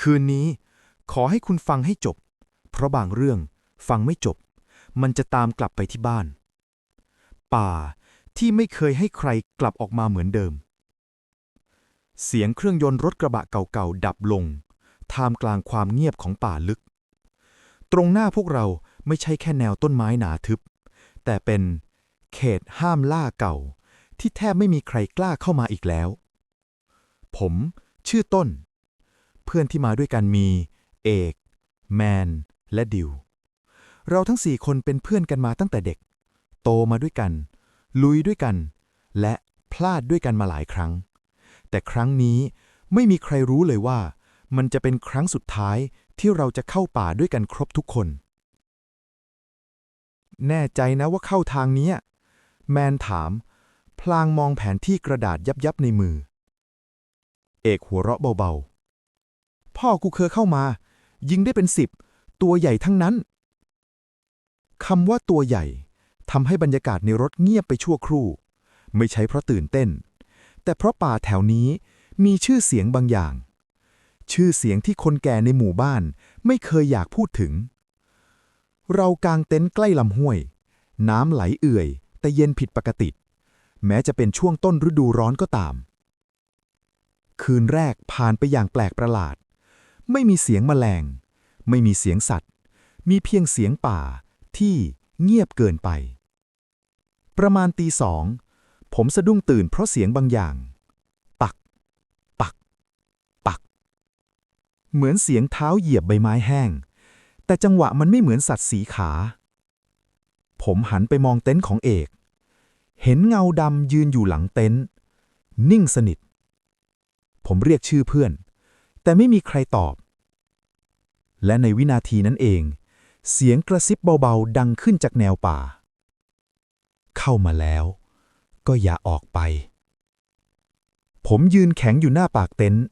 คืนนี้ ขอให้คุณฟังให้จบ เพราะบางเรื่องฟังไม่จบ มันจะตามกลับไปที่บ้าน ป่าที่ไม่เคยให้ใครกลับออกมาเหมือนเดิม เสียงเครื่องยนต์รถกระบะเก่าๆ ดับลง ท่ามกลางความเงียบของป่าลึก ตรงหน้าพวกเราไม่ใช่แค่แนวต้นไม้หนาทึบ แต่เป็นเขตห้ามล่าเก่า ที่แทบไม่มีใครกล้าเข้ามาอีกแล้ว ผมชื่อต้น เพื่อนที่มาด้วยกันมี เอก แมน และดิว เราทั้งสี่คนเป็นเพื่อนกันมาตั้งแต่เด็ก โตมาด้วยกัน ลุยด้วยกัน และพลาดด้วยกันมาหลายครั้ง แต่ครั้งนี้ไม่มีใครรู้เลยว่า มันจะเป็นครั้งสุดท้ายที่เราจะเข้าป่าด้วยกันครบทุกคน แน่ใจนะว่าเข้าทางนี้ แมนถาม พลางมองแผนที่กระดาษยับยับในมือ เอกหัวเราะเบาๆ พ่อกูเคยเข้ามา ยิงได้เป็นสิบ ตัวใหญ่ทั้งนั้น คำว่าตัวใหญ่ทำให้บรรยากาศในรถเงียบไปชั่วครู่ ไม่ใช่เพราะตื่นเต้น แต่เพราะป่าแถวนี้มีชื่อเสียงบางอย่าง ชื่อเสียงที่คนแก่ในหมู่บ้านไม่เคยอยากพูดถึง เรากางเต็นท์ใกล้ลำห้วย น้ำไหลเอื่อย แต่เย็นผิดปกติ แม้จะเป็นช่วงต้นฤดูร้อนก็ตาม คืนแรกผ่านไปอย่างแปลกประหลาด ไม่มีเสียงแมลง ไม่มีเสียงสัตว์ มีเพียงเสียงป่าที่เงียบเกินไป ประมาณตีสอง ผมสะดุ้งตื่นเพราะเสียงบางอย่าง ปัก ปัก ปัก เหมือนเสียงเท้าเหยียบใบไม้แห้ง แต่จังหวะมันไม่เหมือนสัตว์สีขา ผมหันไปมองเต็นท์ของเอก เห็นเงาดำยืนอยู่หลังเต็นท์นิ่งสนิท ผมเรียกชื่อเพื่อน แต่ไม่มีใครตอบ และในวินาทีนั้นเอง เสียงกระซิบเบาๆ ดังขึ้นจากแนวป่า เข้ามาแล้ว ก็อย่าออกไป ผมยืนแข็งอยู่หน้าปากเต็นท์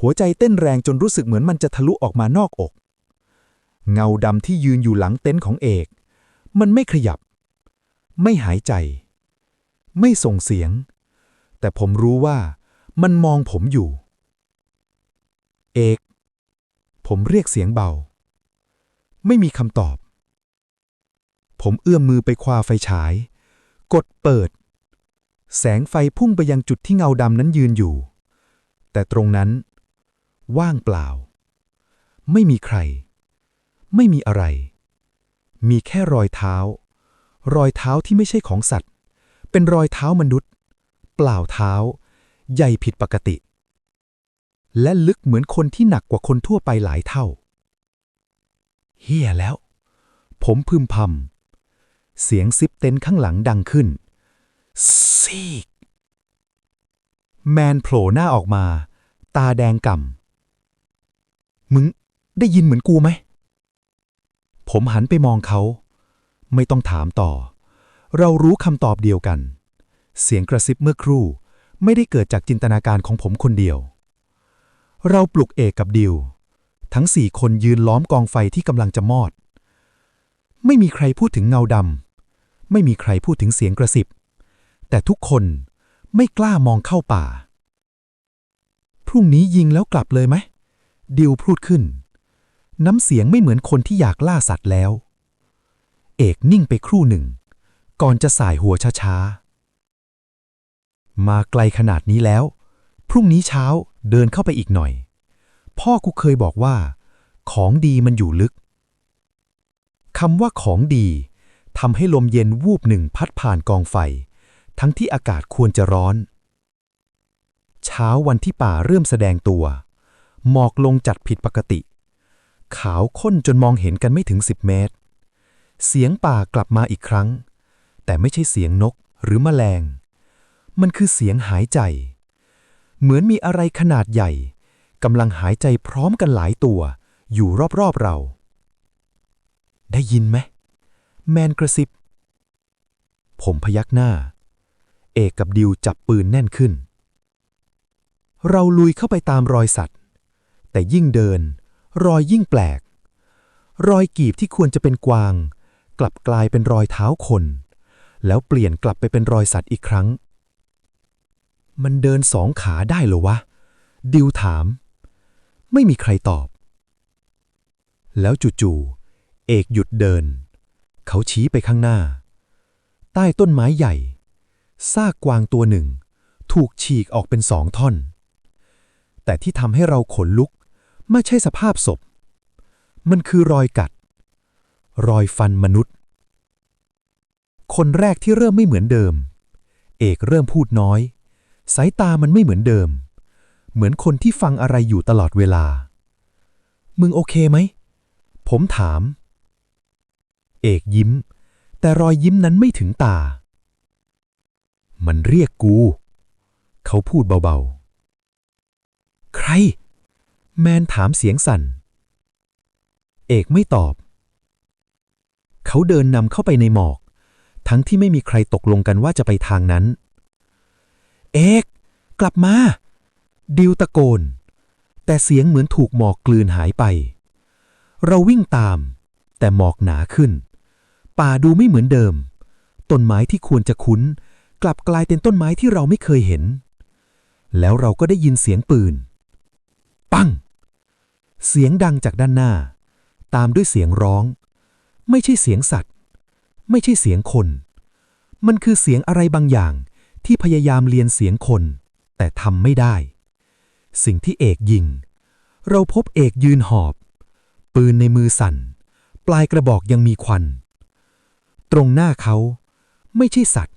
หัวใจเต้นแรงจนรู้สึกเหมือนมันจะทะลุออกมานอกอก เงาดำที่ยืนอยู่หลังเต็นท์ของเอก มันไม่ขยับ ไม่หายใจ ไม่ส่งเสียง แต่ผมรู้ว่ามันมองผมอยู่ เอก ผมเรียกเสียงเบา ไม่มีคำตอบ ผมเอื้อมมือไปคว้าไฟฉาย กดเปิด แสงไฟพุ่งไปยังจุดที่เงาดำนั้นยืนอยู่ แต่ตรงนั้น ว่างเปล่า ไม่มีใคร ไม่มีอะไร มีแค่รอยเท้า รอยเท้าที่ไม่ใช่ของสัตว์ เป็นรอยเท้ามนุษย์ เปล่าเท้า ใหญ่ผิดปกติ และลึกเหมือนคนที่หนักกว่าคนทั่วไปหลายเท่า เฮียแล้ว ผมพึมพำ เสียงซิปเต็นข้างหลังดังขึ้น ซีก แมนโผล่หน้าออกมา ตาแดงก่ำ มึงได้ยินเหมือนกูไหม ผมหันไปมองเขา ไม่ต้องถามต่อ เรารู้คำตอบเดียวกัน เสียงกระซิบเมื่อครู่ ไม่ได้เกิดจากจินตนาการของผมคนเดียว เราปลุกเอกกับดิว ทั้งสี่คนยืนล้อมกองไฟที่กำลังจะมอด ไม่มีใครพูดถึงเงาดำไม่มีใครพูดถึงเสียงกระซิบ แต่ทุกคนไม่กล้ามองเข้าป่า พรุ่งนี้ยิงแล้วกลับเลยไหม ดิวพูดขึ้น น้ำเสียงไม่เหมือนคนที่อยากล่าสัตว์แล้ว เอกนิ่งไปครู่หนึ่ง ก่อนจะสายหัวช้าๆ มาไกลขนาดนี้แล้ว พรุ่งนี้เช้า เดินเข้าไปอีกหน่อย พ่อกูเคยบอกว่า ของดีมันอยู่ลึกคำว่าของดีทำให้ลมเย็นวูบหนึ่งพัดผ่านกองไฟ ทั้งที่อากาศควรจะร้อน เช้าวันที่ป่าเริ่มแสดงตัว หมอกลงจัดผิดปกติ ขาวข้นจนมองเห็นกันไม่ถึง10เมตร เสียงป่ากลับมาอีกครั้ง แต่ไม่ใช่เสียงนกหรือแมลง มันคือเสียงหายใจ เหมือนมีอะไรขนาดใหญ่กำลังหายใจพร้อมกันหลายตัว อยู่รอบๆเรา ได้ยินไหม แมนกระซิบ ผมพยักหน้า เอกกับดิวจับปืนแน่นขึ้น เราลุยเข้าไปตามรอยสัตว์ แต่ยิ่งเดิน รอยยิ่งแปลก รอยกีบที่ควรจะเป็นกวาง กลับกลายเป็นรอยเท้าคน แล้วเปลี่ยนกลับไปเป็นรอยสัตว์อีกครั้ง มันเดินสองขาได้เหรอวะ ดิวถาม ไม่มีใครตอบ แล้วจู่ๆ เอกหยุดเดิน เขาชี้ไปข้างหน้า ใต้ต้นไม้ใหญ่ ซากกวางตัวหนึ่ง ถูกฉีกออกเป็นสองท่อน แต่ที่ทำให้เราขนลุก ไม่ใช่สภาพศพ มันคือรอยกัด รอยฟันมนุษย์ คนแรกที่เริ่มไม่เหมือนเดิม เอกเริ่มพูดน้อย สายตามันไม่เหมือนเดิม เหมือนคนที่ฟังอะไรอยู่ตลอดเวลา มึงโอเคไหม ผมถาม เอกยิ้ม แต่รอยยิ้มนั้นไม่ถึงตา มันเรียกกู เขาพูดเบาๆ ใคร แมนถามเสียงสั่น เอกไม่ตอบ เขาเดินนำเข้าไปในหมอก ทั้งที่ไม่มีใครตกลงกันว่าจะไปทางนั้น เอกกลับมา ดิวตะโกน แต่เสียงเหมือนถูกหมอกกลืนหายไป เราวิ่งตาม แต่หมอกหนาขึ้น ป่าดูไม่เหมือนเดิม ต้นไม้ที่ควรจะคุ้น กลับกลายเป็นต้นไม้ที่เราไม่เคยเห็น แล้วเราก็ได้ยินเสียงปืน ปัง เสียงดังจากด้านหน้า ตามด้วยเสียงร้อง ไม่ใช่เสียงสัตว์ ไม่ใช่เสียงคน มันคือเสียงอะไรบางอย่าง ที่พยายามเรียนเสียงคน แต่ทำไม่ได้ สิ่งที่เอกยิง เราพบเอกยืนหอบ ปืนในมือสั่น ปลายกระบอกยังมีควัน ตรงหน้าเขาไม่ใช่สัตว์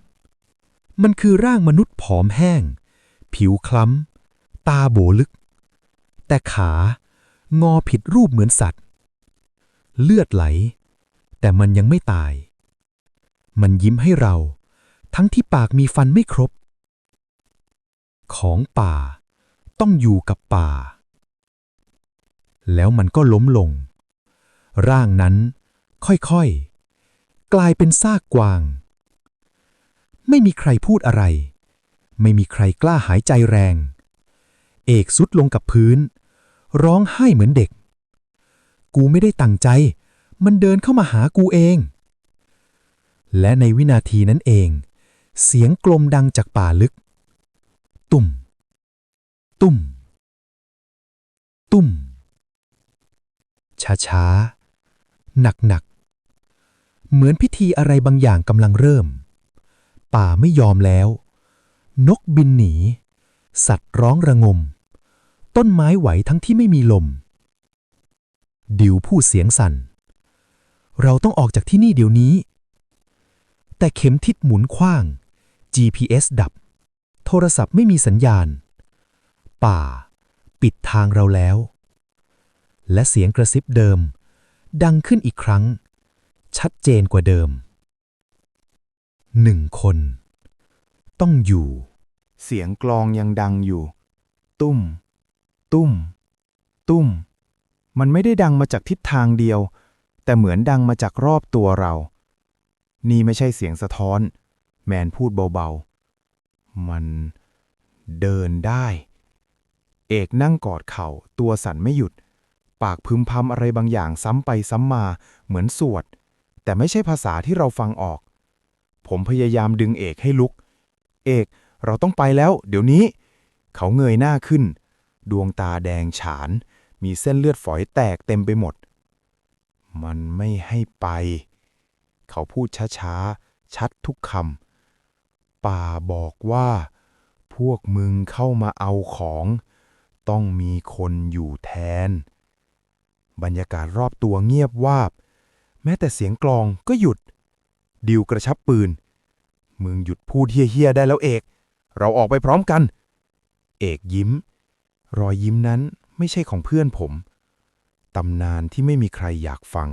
มันคือร่างมนุษย์ผอมแห้ง ผิวคล้ำ ตาโบลึก แต่ขางอผิดรูปเหมือนสัตว์ เลือดไหล แต่มันยังไม่ตาย มันยิ้มให้เรา ทั้งที่ปากมีฟันไม่ครบ ของป่า ต้องอยู่กับป่า แล้วมันก็ล้มลง ร่างนั้นค่อยๆ กลายเป็นซากกวาง ไม่มีใครพูดอะไร ไม่มีใครกล้าหายใจแรง เอกสุดลงกับพื้น ร้องไห้เหมือนเด็ก กูไม่ได้ตั้งใจ มันเดินเข้ามาหากูเองและในวินาทีนั้นเอง เสียงกลมดังจากป่าลึก ตุ่ม ตุ่ม ตุ่ม ช้าช้า หนักหนักๆเหมือนพิธีอะไรบางอย่างกำลังเริ่ม ป่าไม่ยอมแล้ว นกบินหนี สัตว์ร้องระงม ต้นไม้ไหวทั้งที่ไม่มีลม ดิวพูดเสียงสั่น เราต้องออกจากที่นี่เดี๋ยวนี้แต่เข็มทิศหมุนคว้าง GPS ดับ โทรศัพท์ไม่มีสัญญาณ ป่า ปิดทางเราแล้ว และเสียงกระซิบเดิม ดังขึ้นอีกครั้ง ชัดเจนกว่าเดิมหนึ่งคน ต้องอยู่ เสียงกลองยังดังอยู่ ตุ้ม ตุ้ม ตุ้ม มันไม่ได้ดังมาจากทิศทางเดียว แต่เหมือนดังมาจากรอบตัวเรา นี่ไม่ใช่เสียงสะท้อน แมนพูดเบาๆ มันเดินได้ เอกนั่งกอดเข่าตัวสั่นไม่หยุด ปากพึมพำอะไรบางอย่างซ้ำไปซ้ำมาเหมือนสวด แต่ไม่ใช่ภาษาที่เราฟังออก ผมพยายามดึงเอกให้ลุก เอกเราต้องไปแล้ว เดี๋ยวนี้ เขาเงยหน้าขึ้น ดวงตาแดงฉาน มีเส้นเลือดฝอยแตกเต็มไปหมด มันไม่ให้ไป เขาพูดช้าๆ ชัดทุกคำ ป่าบอกว่า พวกมึงเข้ามาเอาของ ต้องมีคนอยู่แทน บรรยากาศรอบตัวเงียบวาบ แม้แต่เสียงกลองก็หยุด ดิวกระชับปืน มึงหยุดพูดเฮี้ยๆได้แล้วเอก เราออกไปพร้อมกัน เอกยิ้ม รอยยิ้มนั้นไม่ใช่ของเพื่อนผมตำนานที่ไม่มีใครอยากฟัง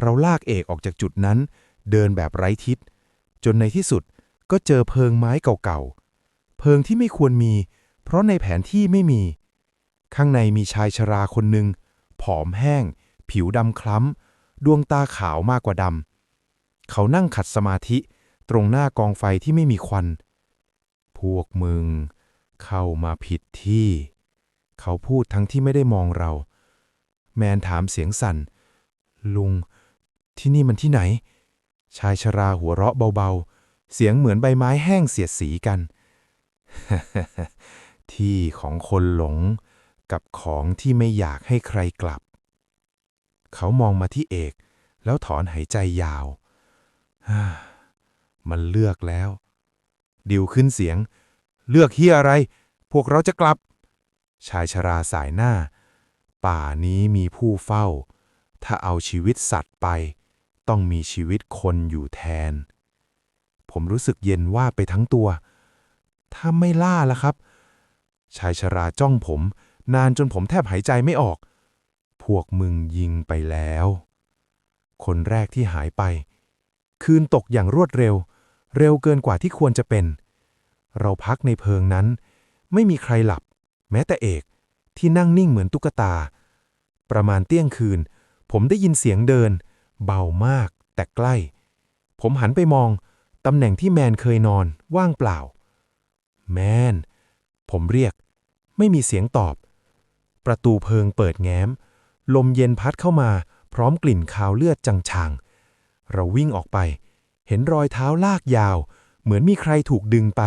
เราลากเอกออกจากจุดนั้น เดินแบบไร้ทิศ จนในที่สุด ก็เจอเพิงไม้เก่าๆ เพิงที่ไม่ควรมี เพราะในแผนที่ไม่มี ข้างในมีชายชราคนหนึ่ง ผอมแห้ง ผิวดำคล้ำ ดวงตาขาวมากกว่าดำ เขานั่งขัดสมาธิ ตรงหน้ากองไฟที่ไม่มีควัน พวกมึง เข้ามาผิดที่ เขาพูดทั้งที่ไม่ได้มองเรา แมนถามเสียงสั่น ลุง ที่นี่มันที่ไหน ชายชราหัวเราะเบาๆ เสียงเหมือนใบไม้แห้งเสียดสีกัน ที่ของคนหลงกับของที่ไม่อยากให้ใครกลับ เขามองมาที่เอก แล้วถอนหายใจยาว มันเลือกแล้ว ดิวขึ้นเสียง เลือกเฮียอะไร พวกเราจะกลับ ชายชราสายหน้า ป่านี้มีผู้เฝ้า ถ้าเอาชีวิตสัตว์ไป ต้องมีชีวิตคนอยู่แทน ผมรู้สึกเย็นว่าไปทั้งตัว ถ้าไม่ล่าล่ะครับ ชายชราจ้องผม นานจนผมแทบหายใจไม่ออก พวกมึงยิงไปแล้ว คนแรกที่หายไป คืนตกอย่างรวดเร็ว เร็วเกินกว่าที่ควรจะเป็น เราพักในเพิงนั้น ไม่มีใครหลับ แม้แต่เอกที่นั่งนิ่งเหมือนตุ๊กตา ประมาณเที่ยงคืน ผมได้ยินเสียงเดิน เบามากแต่ใกล้ ผมหันไปมอง ตำแหน่งที่แมนเคยนอน ว่างเปล่า แมน ผมเรียก ไม่มีเสียงตอบ ประตูเพิงเปิดแง้ม ลมเย็นพัดเข้ามาพร้อมกลิ่นคาวเลือดจางๆเราวิ่งออกไป เห็นรอยเท้าลากยาว เหมือนมีใครถูกดึงไป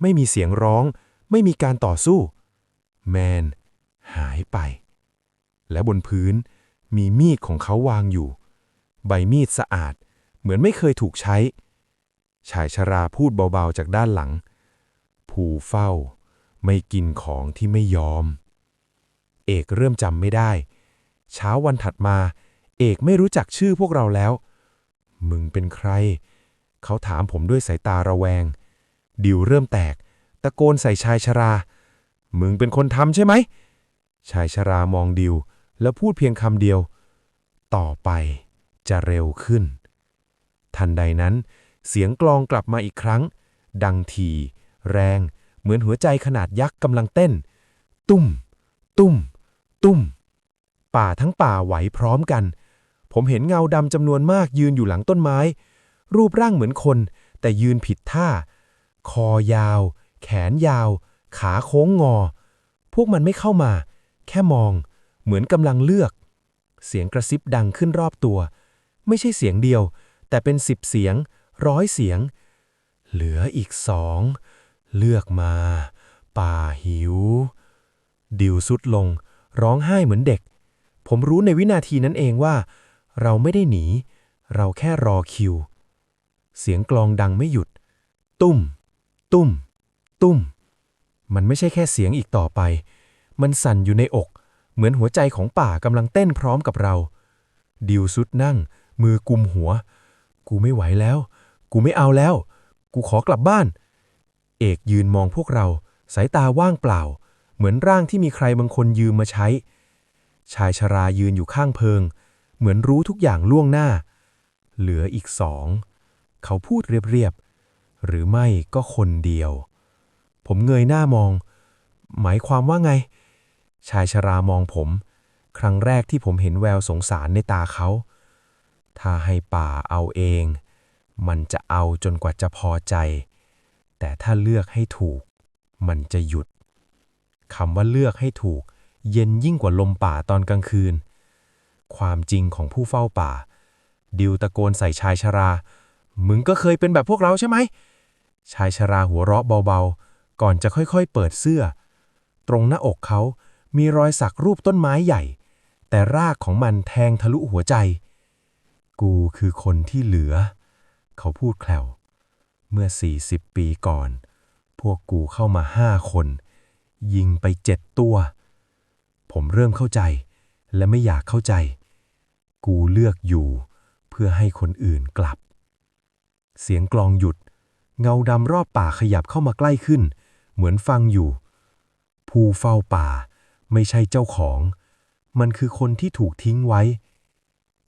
ไม่มีเสียงร้อง ไม่มีการต่อสู้ แมน หายไป และบนพื้นมีมีดของเขาวางอยู่ ใบมีดสะอาด เหมือนไม่เคยถูกใช้ ชายชราพูดเบาๆจากด้านหลัง ผู้เฝ้า ไม่กินของที่ไม่ยอม เอกเริ่มจำไม่ได้ เช้าวันถัดมา เอกไม่รู้จักชื่อพวกเราแล้ว มึงเป็นใคร เขาถามผมด้วยสายตาระแวง ดิวเริ่มแตก ตะโกนใส่ชายชรา มึงเป็นคนทำใช่ไหม ชายชรามองดิว แล้วพูดเพียงคำเดียว ต่อไปจะเร็วขึ้น ทันใดนั้น เสียงกลองกลับมาอีกครั้ง ดังทีแรง เหมือนหัวใจขนาดยักษ์กำลังเต้น ตุ้ม ตุ้ม ตุ้ม ป่าทั้งป่าไหวพร้อมกัน ผมเห็นเงาดำจำนวนมากยืนอยู่หลังต้นไม้ รูปร่างเหมือนคน แต่ยืนผิดท่า คอยาว แขนยาว ขาโค้งงอ พวกมันไม่เข้ามา แค่มอง เหมือนกำลังเลือก เสียงกระซิบดังขึ้นรอบตัว ไม่ใช่เสียงเดียว แต่เป็นสิบเสียง ร้อยเสียง เหลืออีกสอง เลือกมา ป่าหิว ดิวสุดลง ร้องไห้เหมือนเด็ก ผมรู้ในวินาทีนั้นเองว่า เราไม่ได้หนี เราแค่รอคิว เสียงกลองดังไม่หยุด ตุ้ม ตุ้ม ตุ้ม มันไม่ใช่แค่เสียงอีกต่อไป มันสั่นอยู่ในอก เหมือนหัวใจของป่ากำลังเต้นพร้อมกับเรา ดิวสุดนั่ง มือกุมหัว กูไม่ไหวแล้ว กูไม่เอาแล้ว กูขอกลับบ้าน เอกยืนมองพวกเรา สายตาว่างเปล่า เหมือนร่างที่มีใครบางคนยืมมาใช้ ชายชรายืนอยู่ข้างเพิง เหมือนรู้ทุกอย่างล่วงหน้า เหลืออีกสอง เขาพูดเรียบๆ หรือไม่ก็คนเดียว ผมเงยหน้ามอง หมายความว่าไง ชายชรามองผม ครั้งแรกที่ผมเห็นแววสงสารในตาเขา ถ้าให้ป่าเอาเอง มันจะเอาจนกว่าจะพอใจ แต่ถ้าเลือกให้ถูก มันจะหยุดคำว่าเลือกให้ถูก เย็นยิ่งกว่าลมป่าตอนกลางคืน ความจริงของผู้เฝ้าป่า ดิวตะโกนใส่ชายชรา มึงก็เคยเป็นแบบพวกเราใช่ไหม ชายชราหัวเราะเบาๆ ก่อนจะค่อยๆ เปิดเสื้อ ตรงหน้าอกเขามีรอยสักรูปต้นไม้ใหญ่ แต่รากของมันแทงทะลุหัวใจ กูคือคนที่เหลือ เขาพูดแคลวเมื่อ 40 ปีก่อน พวกกูเข้ามาห้าคน ยิงไปเจ็ดตัว ผมเริ่มเข้าใจและไม่อยากเข้าใจ กูเลือกอยู่เพื่อให้คนอื่นกลับ เสียงกลองหยุด เงาดำรอบป่าขยับเข้ามาใกล้ขึ้น เหมือนฟังอยู่ ผู้เฝ้าป่า ไม่ใช่เจ้าของ มันคือคนที่ถูกทิ้งไว้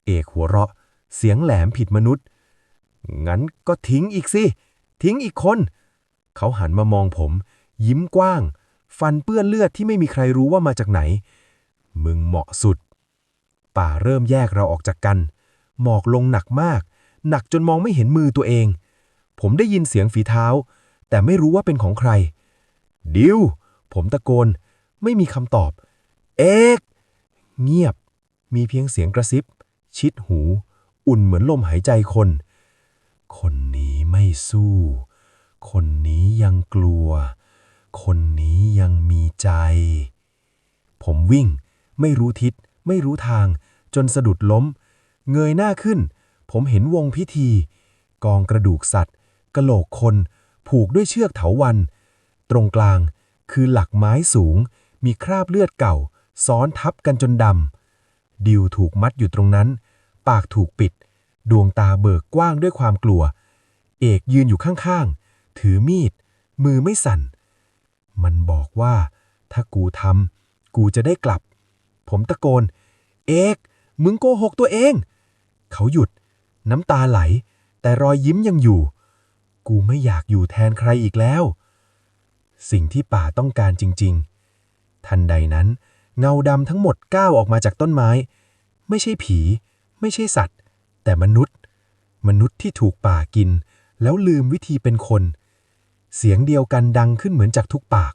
เอกหัวเราะ เสียงแหลมผิดมนุษย์ งั้นก็ทิ้งอีกสิ ทิ้งอีกคน เขาหันมามองผม ยิ้มกว้าง ฟันเปื้อนเลือดที่ไม่มีใครรู้ว่ามาจากไหน มึงเหมาะสุด ป่าเริ่มแยกเราออกจากกัน หมอกลงหนักมาก หนักจนมองไม่เห็นมือตัวเอง ผมได้ยินเสียงฝีเท้า แต่ไม่รู้ว่าเป็นของใคร ดิว ผมตะโกน ไม่มีคำตอบ เอกเงียบ มีเพียงเสียงกระซิบ ชิดหู อุ่นเหมือนลมหายใจคน คนนี้ไม่สู้ คนนี้ยังกลัว คนนี้ยังมีใจ ผมวิ่ง ไม่รู้ทิศ ไม่รู้ทาง จนสะดุดล้ม เงยหน้าขึ้น ผมเห็นวงพิธี กองกระดูกสัตว์กระโหลกคน ผูกด้วยเชือกเถาวัน ตรงกลางคือหลักไม้สูง มีคราบเลือดเก่า ซ้อนทับกันจนดำดิวถูกมัดอยู่ตรงนั้น ปากถูกปิด ดวงตาเบิกกว้างด้วยความกลัว เอกยืนอยู่ข้างๆ ถือมีด มือไม่สั่น มันบอกว่า ถ้ากูทำกูจะได้กลับ ผมตะโกน เอก มึงโกหกตัวเอง เขาหยุด น้ำตาไหล แต่รอยยิ้มยังอยู่ กูไม่อยากอยู่แทนใครอีกแล้ว สิ่งที่ป่าต้องการจริง ๆ ทันใดนั้น เงาดำทั้งหมดก้าวออกมาจากต้นไม้ ไม่ใช่ผี ไม่ใช่สัตว์ แต่มนุษย์ มนุษย์ที่ถูกป่ากิน แล้วลืมวิธีเป็นคน เสียงเดียวกันดังขึ้นเหมือนจากทุกปาก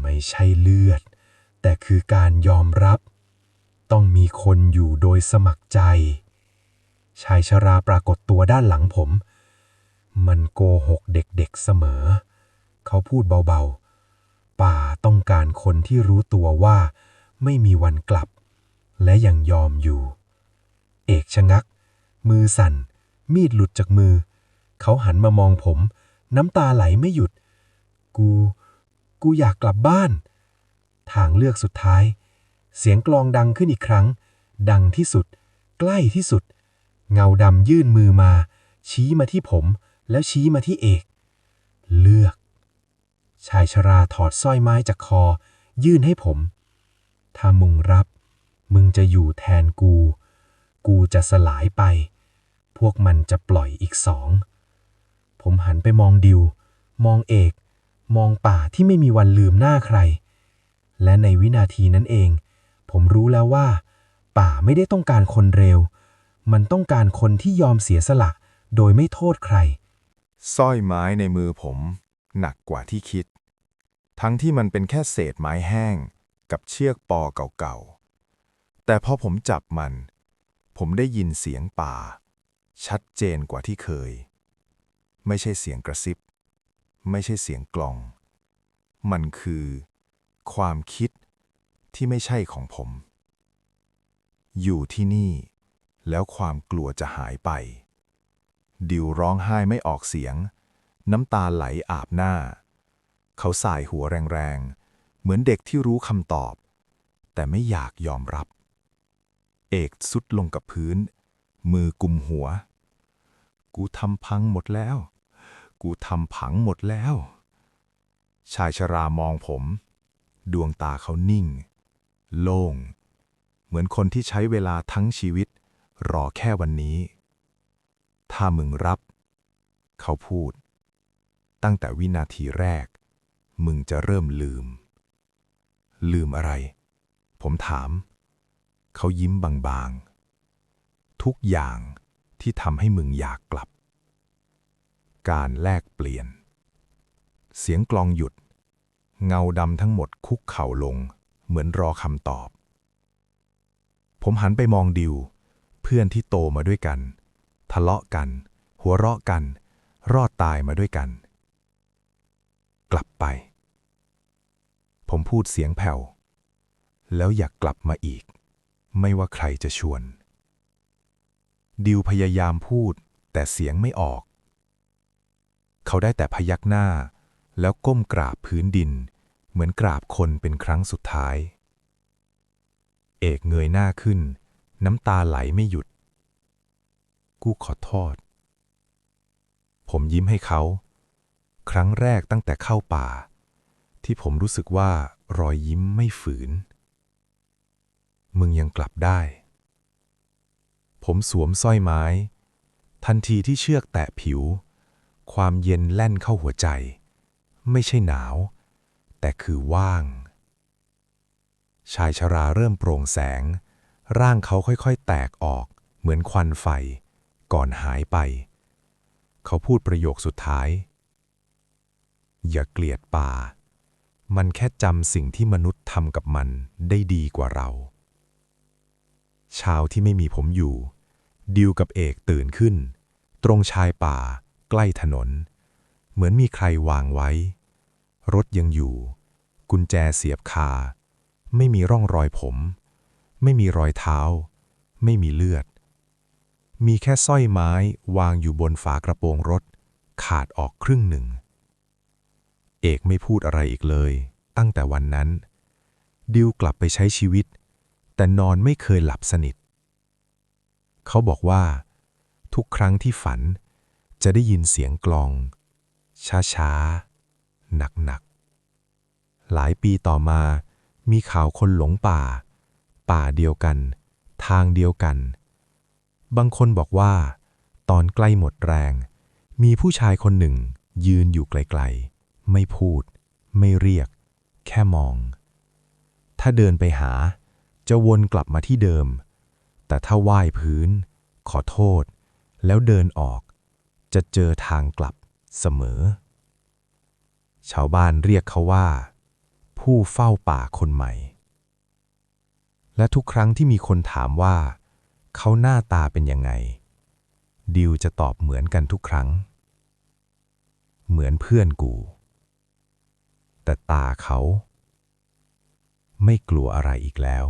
ไม่ใช่เลือด แต่คือการยอมรับ ต้องมีคนอยู่โดยสมัครใจ ชายชราปรากฏตัวด้านหลังผม มันโกหกเด็กๆเสมอ เขาพูดเบาๆ ป่าต้องการคนที่รู้ตัวว่า ไม่มีวันกลับ และยังยอมอยู่ เอกชะงัก มือสั่น มีดหลุดจากมือ เขาหันมามองผม น้ำตาไหลไม่หยุด กู กูอยากกลับบ้าน ทางเลือกสุดท้าย เสียงกลองดังขึ้นอีกครั้ง ดังที่สุด ใกล้ที่สุด เงาดำยื่นมือมา ชี้มาที่ผม แล้วชี้มาที่เอก เลือก ชายชราถอดสร้อยไม้จากคอ ยื่นให้ผม ถ้ามึงรับ มึงจะอยู่แทนกู กูจะสลายไป พวกมันจะปล่อยอีกสอง ผมหันไปมองดิว มองเอก มองป่าที่ไม่มีวันลืมหน้าใคร และในวินาทีนั้นเอง ผมรู้แล้วว่า ป่าไม่ได้ต้องการคนเร็ว มันต้องการคนที่ยอมเสียสละ โดยไม่โทษใคร สร้อยไม้ในมือผม หนักกว่าที่คิด ทั้งที่มันเป็นแค่เศษไม้แห้ง กับเชือกปอเก่าๆ แต่พอผมจับมัน ผมได้ยินเสียงป่า ชัดเจนกว่าที่เคย ไม่ใช่เสียงกระซิบ ไม่ใช่เสียงกลอง มันคือ ความคิดที่ไม่ใช่ของผม อยู่ที่นี่ แล้วความกลัวจะหายไป ดิวร้องไห้ไม่ออกเสียง น้ำตาไหลอาบหน้า เขาสายหัวแรงๆ เหมือนเด็กที่รู้คำตอบ แต่ไม่อยากยอมรับ เอกสุดลงกับพื้น มือกุมหัว กูทำพังหมดแล้ว กูทำผังหมดแล้ว ชายชรามองผม ดวงตาเขานิ่ง โล่ง เหมือนคนที่ใช้เวลาทั้งชีวิต รอแค่วันนี้ ถ้ามึงรับ เขาพูด ตั้งแต่วินาทีแรก มึงจะเริ่มลืม ลืมอะไร ผมถาม เขายิ้มบางๆ ทุกอย่างที่ทำให้มึงอยากกลับ การแลกเปลี่ยน เสียงกลองหยุด เงาดำทั้งหมดคุกเข่าลง เหมือนรอคำตอบ ผมหันไปมองดิว เพื่อนที่โตมาด้วยกัน ทะเลาะกัน หัวเราะกัน รอดตายมาด้วยกัน กลับไป ผมพูดเสียงแผ่วแล้วอยากกลับมาอีก ไม่ว่าใครจะชวน ดิวพยายามพูด แต่เสียงไม่ออก เขาได้แต่พยักหน้า แล้วก้มกราบพื้นดิน เหมือนกราบคนเป็นครั้งสุดท้าย เอกเงยหน้าขึ้น น้ำตาไหลไม่หยุด กูขอโทษ ผมยิ้มให้เขา ครั้งแรกตั้งแต่เข้าป่า ที่ผมรู้สึกว่ารอยยิ้มไม่ฝืน มึงยังกลับได้ ผมสวมสร้อยไม้ ทันทีที่เชือกแตะผิว ความเย็นแล่นเข้าหัวใจ ไม่ใช่หนาว แต่คือว่าง ชายชราเริ่มโปร่งแสง ร่างเขาค่อยๆ แตกออก เหมือนควันไฟ ก่อนหายไป เขาพูดประโยคสุดท้าย อย่าเกลียดป่ามันแค่จำสิ่งที่มนุษย์ทำกับมันได้ดีกว่าเรา เช้าที่ไม่มีผมอยู่ ดิวกับเอกตื่นขึ้น ตรงชายป่า ใกล้ถนน เหมือนมีใครวางไว้ รถยังอยู่ กุญแจเสียบคา ไม่มีร่องรอยผม ไม่มีรอยเท้า ไม่มีเลือด มีแค่สร้อยไม้วางอยู่บนฝากระโปรงรถ ขาดออกครึ่งหนึ่ง เอกไม่พูดอะไรอีกเลย ตั้งแต่วันนั้น ดิวกลับไปใช้ชีวิต แต่นอนไม่เคยหลับสนิท เขาบอกว่า ทุกครั้งที่ฝันจะได้ยินเสียงกลอง ช้าๆ หนักๆ หลายปีต่อมามีข่าวคนหลงป่า ป่าเดียวกัน ทางเดียวกัน บางคนบอกว่า ตอนใกล้หมดแรง มีผู้ชายคนหนึ่ง ยืนอยู่ไกลๆ ไม่พูด ไม่เรียก แค่มอง ถ้าเดินไปหา จะวนกลับมาที่เดิม แต่ถ้าไหว้พื้น ขอโทษ แล้วเดินออก จะเจอทางกลับเสมอ ชาวบ้านเรียกเขาว่า ผู้เฝ้าป่าคนใหม่ และทุกครั้งที่มีคนถามว่า เขาหน้าตาเป็นยังไง ดิวจะตอบเหมือนกันทุกครั้ง เหมือนเพื่อนกู แต่ตาเขา ไม่กลัวอะไรอีกแล้ว